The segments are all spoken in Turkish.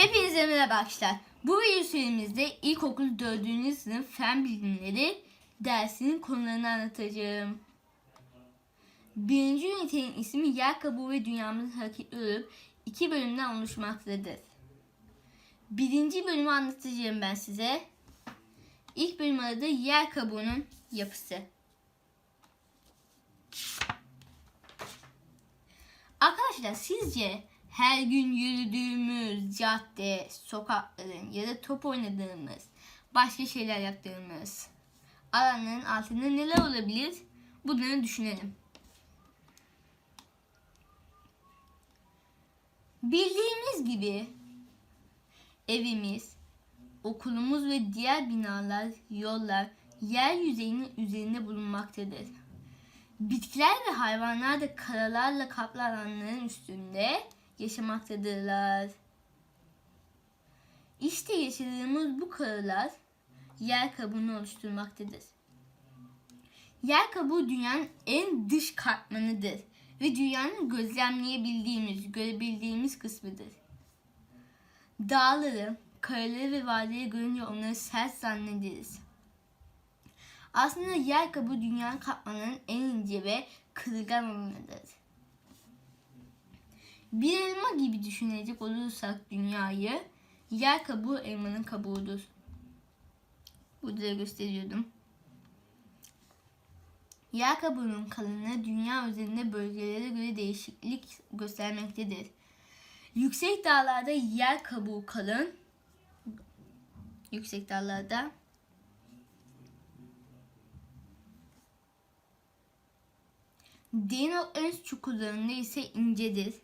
Hepinize merhaba arkadaşlar. Bu video serimizde ilkokul 4. sınıf fen bilimleri dersinin konularını anlatacağım. Birinci ünitenin ismi yer kabuğu ve dünyamızın hareketli olup iki bölümden oluşmaktadır. Birinci bölümü anlatacağım ben size. İlk bölüm adı yer kabuğunun yapısı. Arkadaşlar sizce her gün yürüdüğümüz cadde, sokakların ya da top oynadığımız, başka şeyler yaptığımız alanların altında neler olabilir? Bunları düşünelim. Bildiğimiz gibi evimiz, okulumuz ve diğer binalar, yollar yer yüzeyinin üzerinde bulunmaktadır. Bitkiler ve hayvanlar da karalarla kaplı alanların üstünde yaşamaktadırlar. İşte yaşadığımız bu karalar yer kabuğunu oluşturmaktadır. Yer kabuğu dünyanın en dış katmanıdır ve dünyanın gözlemleyebildiğimiz, görebildiğimiz kısmıdır. Dağları, kayaları ve vadileri görünce onları sert zannederiz. Aslında yer kabuğu dünyanın katmanının en ince ve kırılgan olanıdır. Bir elma gibi düşünecek olursak dünyayı, yer kabuğu elmanın kabuğudur. Burada da gösteriyordum. Yer kabuğunun kalınlığı dünya üzerinde bölgelere göre değişiklik göstermektedir. Yüksek dağlarda yer kabuğu kalın, yüksek dağlarda Derin okyanus çukurlarında ise incedir.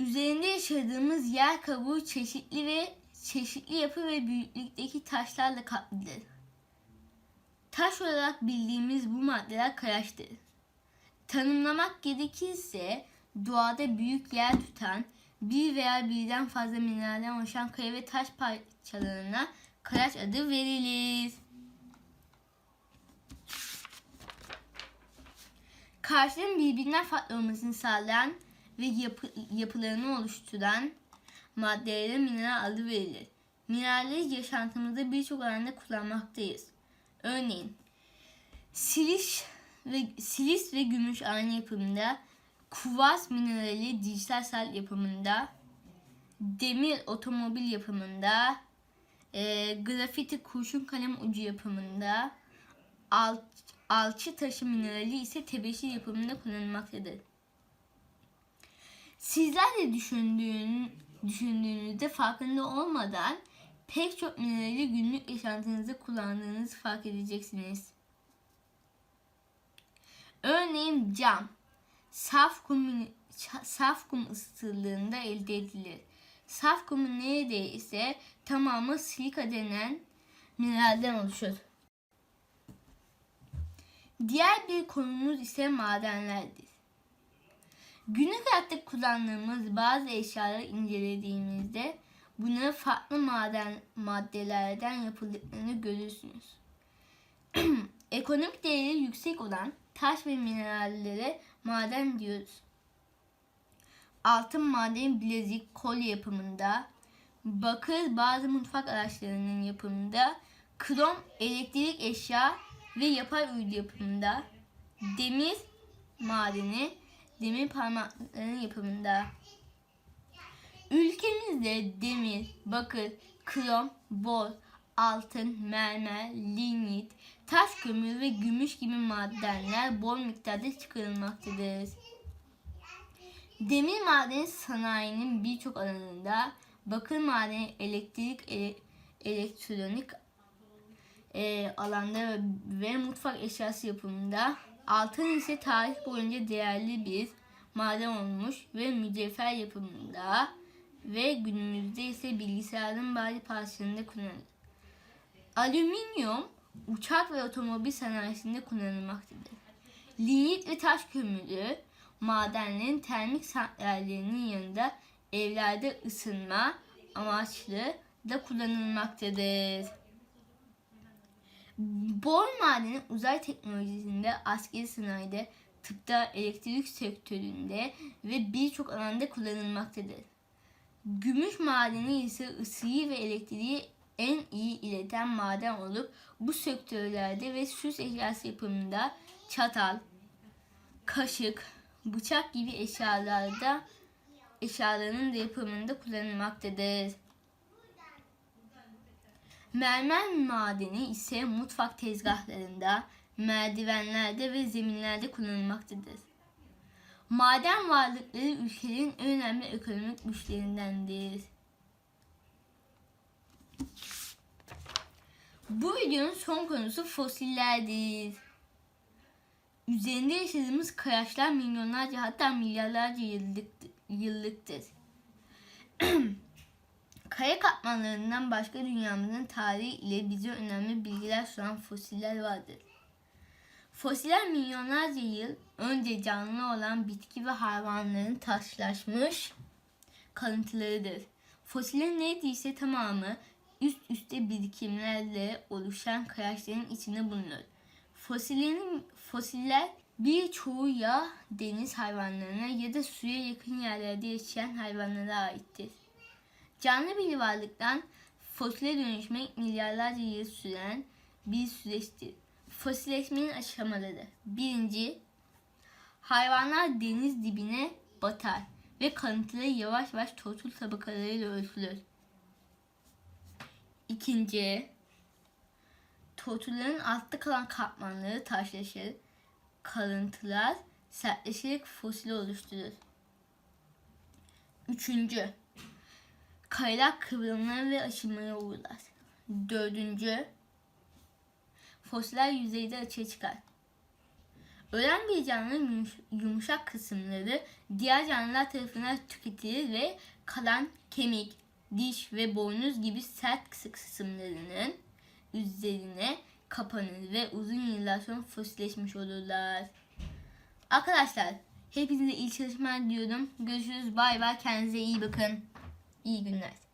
Üzerinde yaşadığımız yer kabuğu çeşitli ve çeşitli yapı ve büyüklükteki taşlarla kaplıdır. Taş olarak bildiğimiz bu maddeler kayaçtır. Tanımlamak gerekirse doğada büyük yer tutan bir veya birden fazla mineralden oluşan kaya ve taş parçalarına kayaç adı verilir. Karşının birbirinden farklı olmasını sağlayan ve yapı, yapılarını oluşturan maddelere mineral adı verilir. Mineralleri yaşantımızda birçok alanda kullanmaktayız. Örneğin siliş ve silis ve gümüş aynı yapımında, kuvars minerali dijital sel yapımında, demir otomobil yapımında, e, grafiti kurşun kalem ucu yapımında, alt, alçı taşı minerali ise tebeşir yapımında kullanılmaktadır. Sizler de düşündüğün, düşündüğünüzde farkında olmadan pek çok minerali günlük yaşantınızda kullandığınızı fark edeceksiniz. Örneğin cam, saf kum, saf kum ısıtıldığında elde edilir. Saf kumun neredeyse tamamı silika denen mineralden oluşur. Diğer bir konumuz ise madenlerdir. Günlük hayatta kullandığımız bazı eşyaları incelediğimizde bunları farklı maden maddelerden yapıldıklarını görürsünüz. Ekonomik değeri yüksek olan taş ve minerallere maden diyoruz. Altın maden bilezik kolye yapımında, bakır bazı mutfak araçlarının yapımında, krom elektrik eşya ve yapay uydu yapımında, demir madeni demir parmaklarının yapımında. Ülkemizde demir, bakır, krom, bor, altın, mermer, lignit, taş kömür ve gümüş gibi madenler bol miktarda çıkarılmaktadır. Demir madeni sanayinin birçok alanında, bakır madeni elektrik, ele, elektronik e, alanda ve mutfak eşyası yapımında, altın ise tarih boyunca değerli bir maden olmuş ve mücevher yapımında ve günümüzde ise bilgisayarın bazı parçalarında kullanılır. Alüminyum uçak ve otomobil sanayisinde kullanılmaktadır. Lignit ve taş kömürü madenlerin termik santrallerinin yanında evlerde ısınma amaçlı da kullanılmaktadır. Bor madeni uzay teknolojisinde, askeri sanayide, tıpta, elektrik sektöründe ve birçok alanda kullanılmaktadır. Gümüş madeni ise ısıyı ve elektriği en iyi ileten maden olup bu sektörlerde ve süs eşyası yapımında çatal, kaşık, bıçak gibi eşyalarda eşyalarının da yapımında kullanılmaktadır. Mermer madeni ise mutfak tezgahlarında, merdivenlerde ve zeminlerde kullanılmaktadır. Maden varlıkları ülkelerin en önemli ekonomik güçlerindendir. Bu videonun son konusu fosillerdir. Üzerinde yaşadığımız kayaçlar milyonlarca hatta milyarlarca yıllık, yıllıktır. Kaya katmanlarından başka dünyamızın tarihi ile bize önemli bilgiler sunan fosiller vardır. Fosiller milyonlarca yıl önce canlı olan bitki ve hayvanların taşlaşmış kalıntılarıdır. Fosillerin neredeyse tamamı üst üste birikimlerle oluşan kayaçların içinde bulunur. Fosillerin fosiller birçoğu ya deniz hayvanlarına ya da suya yakın yerlerde yaşayan hayvanlara aittir. Canlı bir varlıktan fosile dönüşmek milyarlarca yıl süren bir süreçtir. Fosilleşmenin aşamaları. Birinci, hayvanlar deniz dibine batar ve kalıntıları yavaş yavaş tortul tabakalarıyla örtülür. İkinci, tortulların altta kalan katmanları taşlaşır, kalıntılar sertleşerek fosil oluşturur. Üçüncü, kayalar kıvrımlara ve aşınmaya uğrar. Dördüncü, fosiller yüzeyde açığa çıkar. Ölen bir canlının yumuş- yumuşak kısımları diğer canlılar tarafından tüketilir ve kalan kemik, diş ve boynuz gibi sert kısımlarının üzerine kapanır ve uzun yıllar sonra fosilleşmiş olurlar. Arkadaşlar hepinize iyi çalışmalar diliyorum. Görüşürüz. Bay bay. Kendinize iyi bakın. İyi günler.